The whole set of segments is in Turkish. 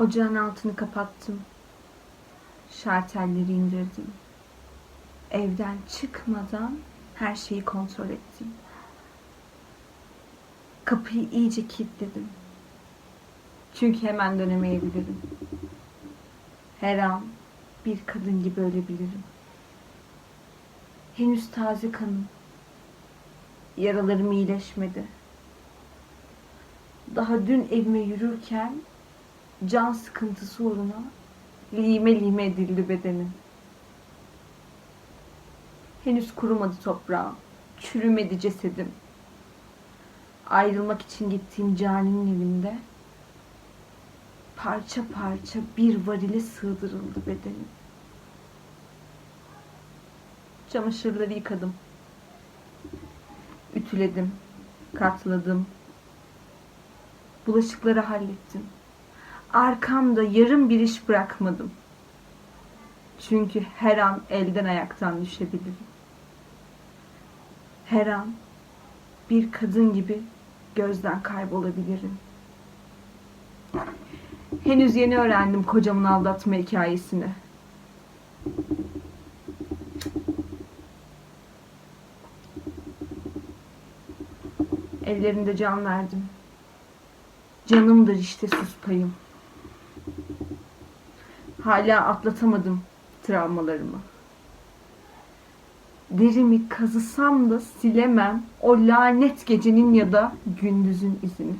Ocağın altını kapattım. Şartelleri indirdim. Evden çıkmadan her şeyi kontrol ettim. Kapıyı iyice kilitledim. Çünkü hemen dönemeyebilirim. Her an bir kadın gibi ölebilirim. Henüz taze kanım. Yaralarım iyileşmedi. Daha dün evime yürürken can sıkıntısı uğruna lime lime edildi bedenim. Henüz kurumadı toprağım, çürümedi cesedim. Ayrılmak için gittiğim caninin evinde parça parça bir varile sığdırıldı bedenim. Çamaşırları yıkadım. Ütüledim, katladım. Bulaşıkları hallettim. Arkamda yarım bir iş bırakmadım. Çünkü her an elden ayaktan düşebilirim. Her an bir kadın gibi gözden kaybolabilirim. Henüz yeni öğrendim kocamın aldatma hikayesini. Evlerinde can verdim. Canımdır işte sus payım. Hala atlatamadım travmalarımı. Derimi kazısam da silemem o lanet gecenin ya da gündüzün izini.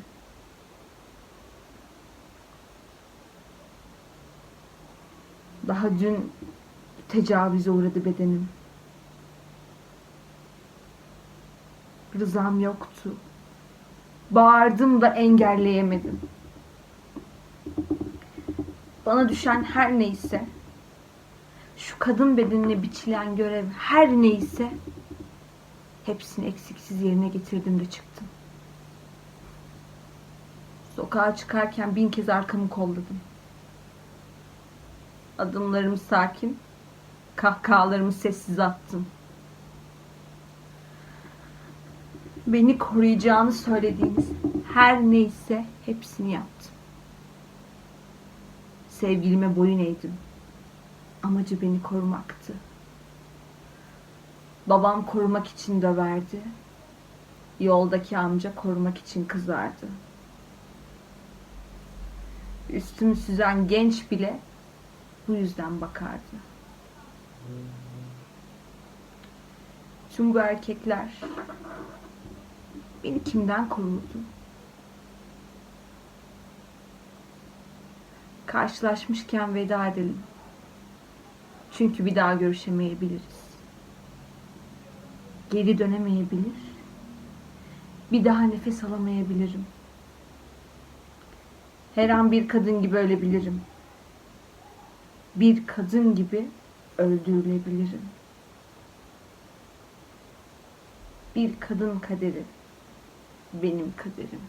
Daha dün tecavüze uğradı bedenim. Rızam yoktu. Bağırdım da engelleyemedim. Bana düşen her neyse, şu kadın bedenine biçilen görev her neyse, hepsini eksiksiz yerine getirdim de çıktım. Sokağa çıkarken bin kez arkamı kolladım. Adımlarım sakin, kahkahalarımı sessiz attım. Beni koruyacağını söylediğiniz her neyse hepsini yaptım. Sevgilime boyun eğdim. Amacı beni korumaktı. Babam korumak için döverdi. Yoldaki amca korumak için kızardı. Üstümü süzen genç bile bu yüzden bakardı. Tüm bu erkekler beni kimden korurdu? Karşılaşmışken veda edelim. Çünkü bir daha görüşemeyebiliriz. Geri dönemeyebilir. Bir daha nefes alamayabilirim. Her an bir kadın gibi ölebilirim. Bir kadın gibi öldürülebilirim. Bir kadın kaderi benim kaderim.